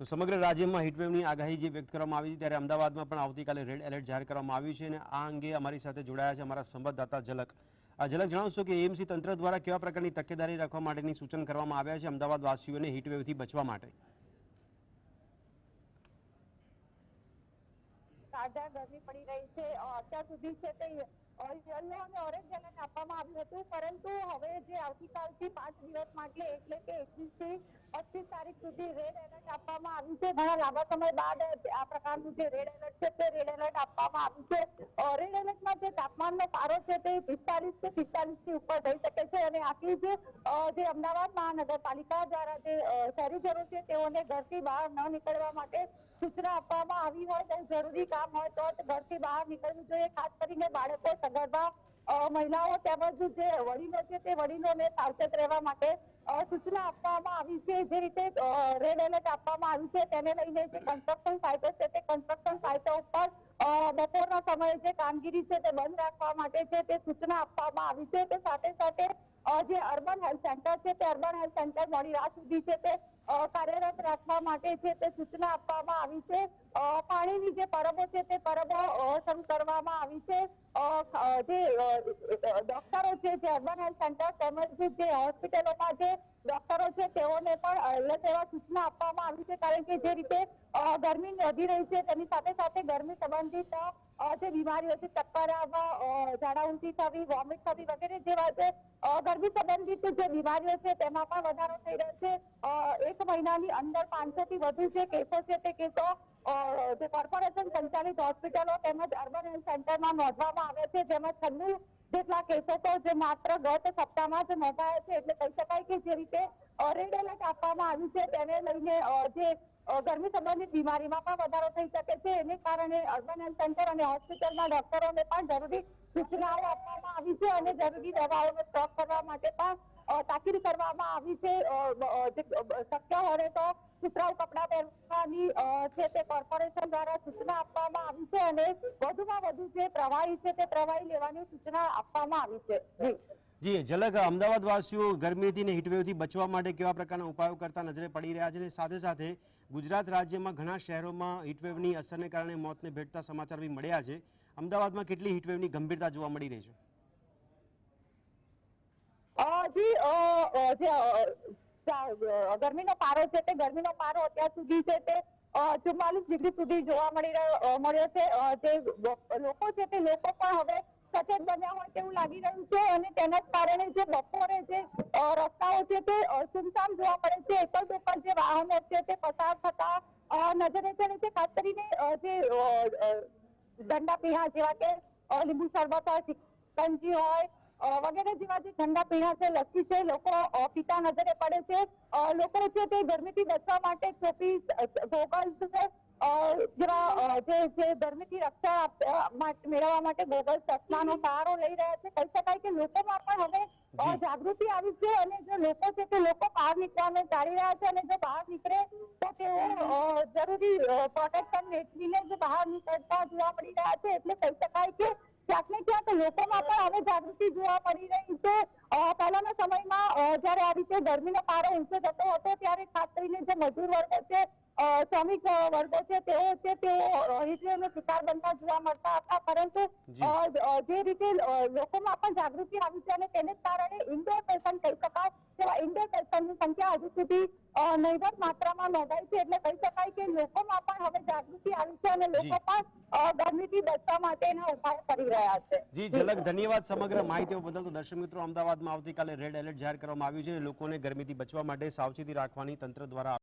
તો સમગ્ર રાજ્યમાં હીટવેવની આગાહી જે વ્યક્ત કરવામાં આવી છે, ત્યારે અમદાવાદમાં પણ આવતીકાલે રેડ એલર્ટ જાહેર કરવામાં આવ્યું છે અને આ અંગે અમારી સાથે જોડાયા છે અમારા સંવાદદાતા ઝલક. આ ઝલક જણાવશો કે એએમસી તંત્ર દ્વારા કેવા પ્રકારની તકેદારી રાખવા માટેની સૂચન કરવામાં આવ્યા છે અમદાવાદ વાસીઓને હીટવેવથી બચવા માટે? ગરમી પડી રહી છે. અત્યાર સુધી છે તે ઓરેન્જ એલર્ટ આપવામાં પરંતુ હવે જે આવતીકાલથી પાંચ દિવસ માટે એટલે કે એકવીસથી પચીસ તારીખ સુધી રેડ એલર્ટ આપવામાં આવ્યું છે. ઘણા લાંબા સમય બાદ આ પ્રકારનું જે રેડ એલર્ટ છે તે રેડ એલર્ટ આપવામાં આવ્યું છે. રેડ એલર્ટમાં જે તાપમાનનો પારો છે તે પિસ્તાલીસથી પિસ્તાલીસથી ઉપર થઈ શકે છે અને આખી જે જે અમદાવાદ મહાનગરપાલિકા દ્વારા જે શહેરીજનો છે તેઓને ઘરથી બહાર ન નીકળવા માટે સૂચના આપવામાં આવી હોય જરૂરી કામ હોય તો ઘરથી બહાર નીકળવું જોઈએ. ખાસ કરીને બાળકો સગર્ભા મહિલાઓ તેમજ જે વડીલો છે તે વડીલોને સાવચેત રહેવા માટે સૂચના આપવામાં આવી છે. જે રીતે રેડ એલર્ટ આપવામાં આવ્યું છે તેને લઈને જે કન્સ્ટ્રક્શન સાઇટો છે તે કન્સ્ટ્રક્શન સાઇટો ઉપર બપોરના સમયે જે કામગીરી છે તે બંધ રાખવા માટે છે તે સૂચના આપવામાં આવી છે. તે સાથે સાથે જે અર્બન હેલ્થ સેન્ટર છે તે અર્બન હેલ્થ સેન્ટર મોડી રાત સુધી છે તે કાર્યરત રાખવા માટે છે તે સૂચના આપવામાં આવી છે. પાણીની જે પરબો છે તે પરબો શરૂ કરવામાં આવી છે. જે ડોક્ટરો છે, જે અર્બન હેલ્થ સેન્ટર તેમજ જે હોસ્પિટલોમાં જે ડોક્ટરો છે તેઓને પણ અલગ એવા સૂચના આપવામાં આવી છે. કારણ કે જે રીતે ગરમી વધી રહી છે તેની સાથે સાથે ગરમી સંબંધિત જે બીમારીઓ છે ચક્કર ઝાડા, ઉલટી થવી, વોમિટ થવી વગેરે જેવા જે ગરમી સંબંધિત જે બીમારીઓ છે તેમાં પણ વધારો થઈ રહ્યો છે. મહિનાની અંદર પાંચસો થી વધુ જે કેસો છે તે કેસો જે કોર્પોરેશન સંચાલિત હોસ્પિટલો તેમજ અર્બન હેલ્થ સેન્ટરમાં નોંધવામાં આવે છે. જેમાં છન્નું જેટલા કેસો તો જે માત્ર ગત સપ્તાહમાં જ નોંધાયા છે. એટલે કહી શકાય કે જે રીતે રેડ એલર્ટ આપવામાં આવ્યું છે તેને લઈને જે ગરમી સંબંધિત બીમારીમાં પણ વધારો થઈ શકે છે. એને કારણે અર્બન હેલ્થ સેન્ટર અને હોસ્પિટલના ડોક્ટરોને પણ જરૂરી સૂચનાઓ આપવામાં આવી છે અને જરૂરી દવાઓનો સ્ટોક કરવા માટે પણ તાકીદ કરવામાં આવી છે. શક્ય હોય તો સુતરાઉ કપડાં પહેરવાની છે તે કોર્પોરેશન દ્વારા સૂચના આપવામાં આવી છે અને વધુમાં વધુ જે પ્રવાહી છે તે પ્રવાહી લેવાની સૂચના આપવામાં આવી છે. જી. જી, ઝલક અમદાવાદ વાસીઓ ગરમીથી ને હીટવેવથી બચવા માટે કેવા પ્રકારના ઉપાયો કરતા નજરે પડી રહ્યા છે અને સાથે સાથે ગુજરાત રાજ્યમાં ઘણા શહેરોમાં હીટવેવની અસરને કારણે મોતને ભેટતા સમાચાર બી મળ્યા છે. અમદાવાદમાં કેટલી હીટવેવની ગંભીરતા જોવા મળી રહી છે? અ, જી ગરમીનો પારો છે તે ગરમીનો પારો અત્યાર સુધી છે તે ચુમ્માલીસ ડિગ્રી સુધી જોવા મળી રહ્યો મળ્યો છે. જે લોકો છે તે લોકો પણ હવે સચેત બન્યા હોય તેવું લાગી રહ્યું છે અને તેના જ કારણે જે બપોરે જે રસ્તાઓ છે તે સુમસામ જોવા મળે છે. એકલ દોકલ જે વાહનો છે તે પસાર થતા નજરે ચડે છે ખાસ કરીને જે દંડા પીહા જેવા કે લીંબુ શરબત હોય સિકંજી હોય વગેરે જેવા જે ઠંડા પીણા છે લસ્સી છે લોકો પીતા નજરે પડે છે. લોકો છે તે ગરમીથી બચવા માટે ટોપી ગોગલ્સ જેવા જે જે ગરમીથી રક્ષા મેળવવા માટે ગોગલ્સ ચશ્માનો સહારો લઈ રહ્યા છે. કહી શકાય કે લોકોમાં પણ હવે જાગૃતિ આવી છે અને જે લોકો છે તે લોકો બહાર નીકળવાને ટાળી રહ્યા છે અને જો બહાર નીકળે તો તેઓ જરૂરી પ્રોટેક્શન વેચીને જ બહાર નીકળતા જોવા મળી રહ્યા છે. એટલે કહી શકાય કે ક્યાંક ને ક્યાંક લોકોમાં પણ હવે જાગૃતિ જોવા મળી રહી છે. પહેલાના સમયમાં જ્યારે આ રીતે ગરમીનો પારો ઊંચો જતો હતો, ત્યારે ખાસ કરીને જે મજૂર વર્ગો છે શ્રમિક વર્ગો છે તેઓ છે તેઓ હીટવેવનો શિકાર બનતા જોવા મળતા હતા. પરંતુ જી. રીતે લોકોમાં પણ જાગૃતિ આવી છે અને તેને કારણે ઇન્ડોર પેશન્ટ કહી શકાય તેવા ઇન્ડોર પેશન્ટની સંખ્યા હજુ સુધી નહીવત માત્રામાં નોંધાઈ છે. એટલે કહી શકાય કે લોકોમાં પણ હવે જાગૃતિ આવી છે અને લોકો પણ ગરમીથી બચવા માટેના ઉપાય કરી રહ્યા છે. જી ઝલક ધન્યવાદ સમગ્ર માહિતી બદલ. તો દર્શક મિત્રો અમદાવાદમાં આવતીકાલે રેડ એલર્ટ જાહેર કરવામાં આવ્યું છે લોકોને ગરમીથી બચવા માટે સાવચેતી રાખવાની તંત્ર દ્વારા